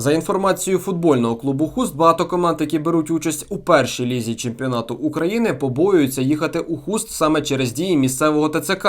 За інформацією футбольного клубу Хуст, багато команд, які беруть участь у першій лізі чемпіонату України, побоюються їхати у Хуст саме через дії місцевого ТЦК.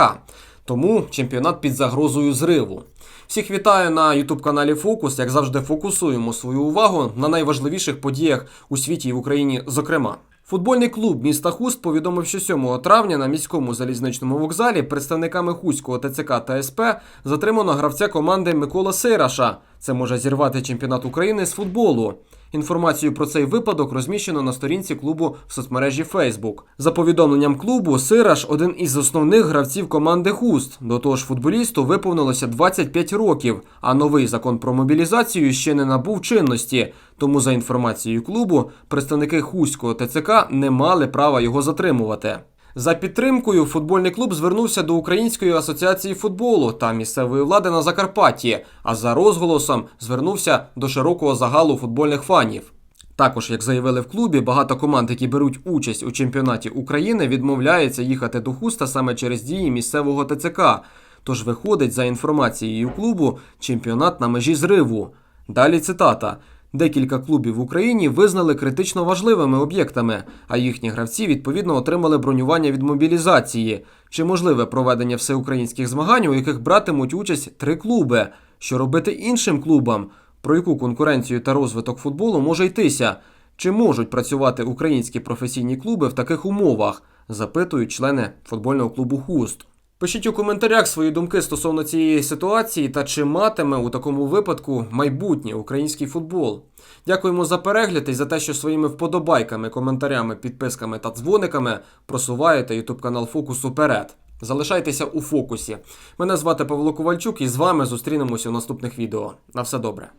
Тому чемпіонат під загрозою зриву. Всіх вітаю на youtube каналі Фокус. Як завжди, фокусуємо свою увагу на найважливіших подіях у світі і в Україні, зокрема. Футбольний клуб міста Хуст повідомив, що 7 травня на міському залізничному вокзалі представниками Хуського ТЦК та СП затримано гравця команди Микола Сейраша. Це може зірвати чемпіонат України з футболу. Інформацію про цей випадок розміщено на сторінці клубу в соцмережі Facebook. За повідомленням клубу, Сираш один із основних гравців команди Хуст. До того ж, футболісту виповнилося 25 років, а новий закон про мобілізацію ще не набув чинності. Тому, за інформацією клубу, представники Хуського ТЦК не мали права його затримувати. За підтримкою футбольний клуб звернувся до Української асоціації футболу та місцевої влади на Закарпатті, а за розголосом звернувся до широкого загалу футбольних фанів. Також, як заявили в клубі, багато команд, які беруть участь у чемпіонаті України, відмовляються їхати до Хуста саме через дії місцевого ТЦК. Тож виходить, за інформацією клубу, чемпіонат на межі зриву. Далі цитата. Декілька клубів в Україні визнали критично важливими об'єктами, а їхні гравці відповідно отримали бронювання від мобілізації. Чи можливе проведення всеукраїнських змагань, у яких братимуть участь три клуби? Що робити іншим клубам? Про яку конкуренцію та розвиток футболу може йтися? Чи можуть працювати українські професійні клуби в таких умовах? запитують члени футбольного клубу Хуст. Пишіть у коментарях свої думки стосовно цієї ситуації та чи матиме у такому випадку майбутнє український футбол. Дякуємо за перегляд і за те, що своїми вподобайками, коментарями, підписками та дзвониками просуваєте YouTube канал Фокус уперед. Залишайтеся у фокусі. Мене звати Павло Ковальчук і з вами зустрінемося у наступних відео. На все добре.